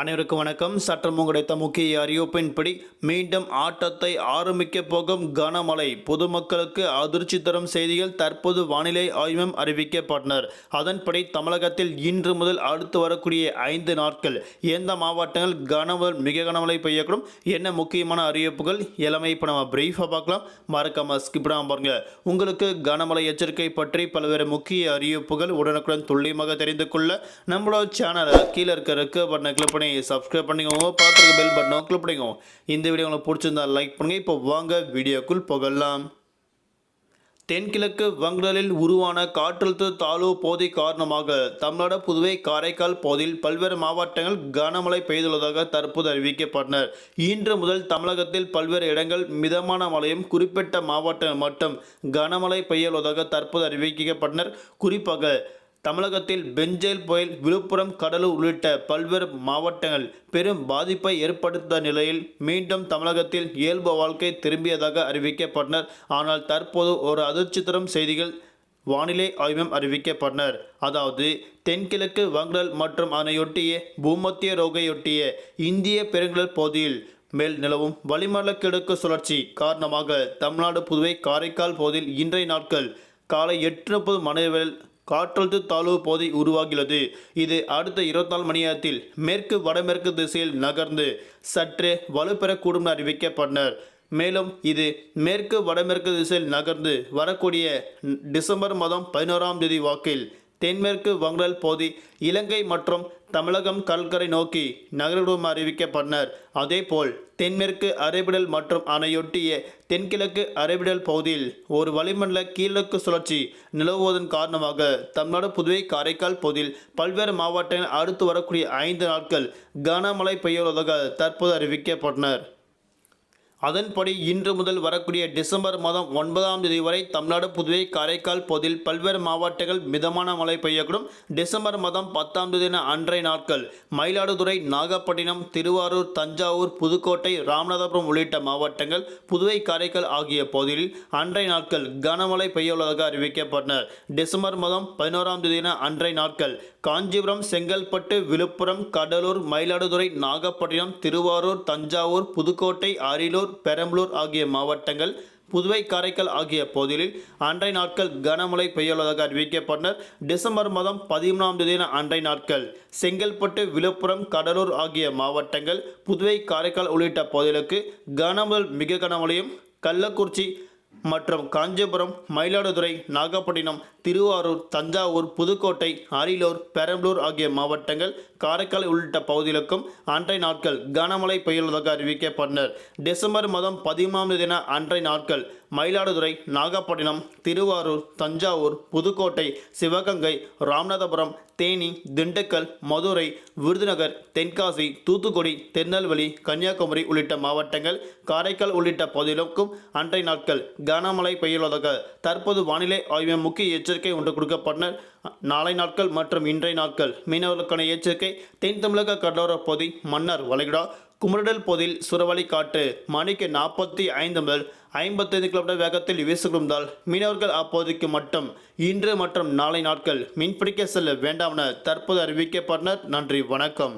அனைவருக்கும் வணக்கம். சட்டம் கிடைத்த முக்கிய அறிவிப்பின்படி மீண்டும் ஆட்டத்தை ஆரம்பிக்க போகும் கனமழை. பொதுமக்களுக்கு அதிர்ச்சி தரும் செய்திகள் தற்போது வானிலை ஆய்வம் அறிவிக்கப்பட்டனர். அதன்படி தமிழகத்தில் இன்று முதல் அடுத்து வரக்கூடிய ஐந்து நாட்கள் எந்த மாவட்டங்கள் கனமுதல் மிக கனமழை பெய்யக்கூடும் என்ன முக்கியமான அறிவிப்புகள் எல்லாமே இப்போ நம்ம பிரீஃபாக பார்க்கலாம். மறக்காம ஸ்கிப் பாருங்க. உங்களுக்கு கனமழை எச்சரிக்கை பற்றி பல்வேறு முக்கிய அறிவிப்புகள் உடனுக்குடன் துல்லியமாக தெரிந்து கொள்ள நம்மளோட சேனலை கீழே இருக்க ரெக்க பட்டனை கிளிக் பண்ணி சப்ஸ்கிரைப் பண்ணிக்கோங்க. பார்த்துருக்க பெல் பட்டனும் கிளிக் பண்ணிக்கோங்க. இந்த வீடியோ உங்களுக்கு பிடிச்சிருந்தா லைக் பண்ணுங்க. இப்போ வாங்க வீடியோக்குள் போகலாம். தென்கிழக்கு வங்கடலில் உருவான காற்றழுத்த தாழ்வு போதை காரணமாக தமிழ்நாடு புதுவை காரைக்கால் பகுதியில் பல்வேறு மாவட்டங்கள் கனமழை பெய்துள்ளதாக தற்போது அறிவிக்கப்பட்டனர். இன்று முதல் தமிழகத்தில் பல்வேறு இடங்கள் மிதமான மழையும் குறிப்பிட்ட மாவட்டங்கள் மட்டும் கனமழை பெய்யுள்ளதாக தற்போது அறிவிக்கப்பட்டனர். குறிப்பாக தமிழகத்தில் பெஞ்சேல் புயல் விழுப்புரம் கடலூர் உள்ளிட்ட பல்வேறு மாவட்டங்கள் பெரும் பாதிப்பை ஏற்படுத்த நிலையில் மீண்டும் தமிழகத்தில் இயல்பு வாழ்க்கை திரும்பியதாக அறிவிக்கப்பட்டனர். ஆனால் தற்போது ஒரு அதிர்ச்சி தரும் செய்திகள் வானிலை ஆய்வம் அறிவிக்கப்பட்டனர். அதாவது தென்கிழக்கு வங்கடல் மற்றும் அதனையொட்டிய பூமத்திய ரோகையொட்டிய இந்திய பெருங்கடல் பகுதியில் மேல் நிலவும் வளிமண்டல கிழக்கு சுழற்சி காரணமாக தமிழ்நாடு புதுவை காரைக்கால் பகுதியில் இன்றைய நாட்கள் காலை எட்டு முப்பது மணி காற்றழுத்த தாழ்வு பகுதி உருவாகியுள்ளது. இது அடுத்த இருபத்தி நாலு மணி நேரத்தில் மேற்கு வடமேற்கு திசையில் நகர்ந்து சற்று வலுப்பெறக்கூடும் என அறிவிக்கப்பட்டனர். மேலும் இது மேற்கு வடமேற்கு திசையில் நகர்ந்து வரக்கூடிய டிசம்பர் மாதம் பதினோராம் தேதி வாக்கில் தென்மேற்கு வங்கடல் பகுதி இலங்கை மற்றும் தமிழகம் கடற்கரை நோக்கி நகரிடும் அறிவிக்கப்பட்டனர். அதேபோல் தென்மேற்கு அரபிடல் மற்றும் அணையொட்டிய தென்கிழக்கு அரபிடல் பகுதியில் ஒரு வளிமண்டல கீழக்கு சுழற்சி நிலவுவதன் காரணமாக தமிழ்நாடு புதுவை காரைக்கால் பகுதியில் பல்வேறு மாவட்டங்கள் அடுத்து வரக்கூடிய ஐந்து நாட்கள் கனமழை பெய்யுள்ளதாக தற்போது அறிவிக்கப்பட்டனர். அதன்படி இன்று முதல் வரக்கூடிய டிசம்பர் மாதம் ஒன்பதாம் தேதி வரை தமிழ்நாடு புதுவை காரைக்கால் பகுதியில் பல்வேறு மாவட்டங்கள் மிதமான மழை பெய்யக்கூடும். டிசம்பர் மாதம் பத்தாம் தேதி அன்றைய நாட்கள் மயிலாடுதுறை நாகப்பட்டினம் திருவாரூர் தஞ்சாவூர் புதுக்கோட்டை ராமநாதபுரம் உள்ளிட்ட மாவட்டங்கள் புதுவை காரைக்கால் ஆகிய பகுதிகளில் அன்றைய நாட்கள் கனமழை பெய்யுள்ளதாக அறிவிக்கப்பட்டனர். டிசம்பர் மாதம் பதினோராம் தேதி அன்றைய நாட்கள் காஞ்சிபுரம் செங்கல்பட்டு விழுப்புரம் கடலூர் மயிலாடுதுறை நாகப்பட்டினம் திருவாரூர் தஞ்சாவூர் புதுக்கோட்டை அரியலூர் பெரம்பலூர் ஆகிய மாவட்டங்கள் புதுவை காரைக்கால் ஆகிய பகுதிகளில் அன்றைய நாட்கள் கனமழை பெய்யுள்ளதாக அறிவிக்கப்பட்டனர் டிசம்பர் மாதம் பதிமூணாம் தேதி அன்றைய நாட்கள் செங்கல்பட்டு விழுப்புரம் கடலூர் ஆகிய மாவட்டங்கள் புதுவை காரைக்கால் உள்ளிட்ட பகுதிகளுக்கு கனமுதல் மிக கனமழையும் கள்ளக்குறிச்சி மற்றும் காஞ்சிபுரம் மயிலாடுதுறை நாகப்பட்டினம் திருவாரூர் தஞ்சாவூர் புதுக்கோட்டை அரியலூர் பெரம்பலூர் ஆகிய மாவட்டங்கள் காரைக்கால் உள்ளிட்ட பகுதிகளுக்கும் அன்றைய நாட்கள் கனமழை பெய்துள்ளதாக அறிவிக்கப்பட்டனர். டிசம்பர் மாதம் பதிமூணாம் தின அன்றைய நாட்கள் மயிலாடுதுறை நாகப்பட்டினம் திருவாரூர் தஞ்சாவூர் புதுக்கோட்டை சிவகங்கை ராமநாதபுரம் தேனி திண்டுக்கல் மதுரை விருதுநகர் தென்காசி தூத்துக்குடி திருநெல்வேலி கன்னியாகுமரி உள்ளிட்ட மாவட்டங்கள் காரைக்கால் உள்ளிட்ட பகுதிகளுக்கும் அன்றைய நாட்கள் கனமழை பெய்யுள்ளதாக தற்போது வானிலை ஆய்வு முக்கிய எச்சரிக்கை ஒன்று கொடுக்கப்பட்டனர் நாளை நாட்கள் மற்றும் இன்றைய நாட்கள் மீனவர்களுக்கான எச்சரிக்கை தென் தமிழக கடலோர பகுதி மன்னர் வளைகுடா குமரடல் பகுதியில் சுரவழி காற்று மணிக்கு நாற்பத்தி ஐந்து முதல் ஐம்பத்தைந்து கிலோமீட்டர் வேகத்தில் வீசுகிருந்தால் மீனவர்கள் அப்போதைக்கு மட்டும் இன்று மற்றும் நாளை நாட்கள் மீன்பிடிக்க செல்ல வேண்டாம் என தற்போது அறிவிக்கப்பட்டனர். நன்றி வணக்கம்.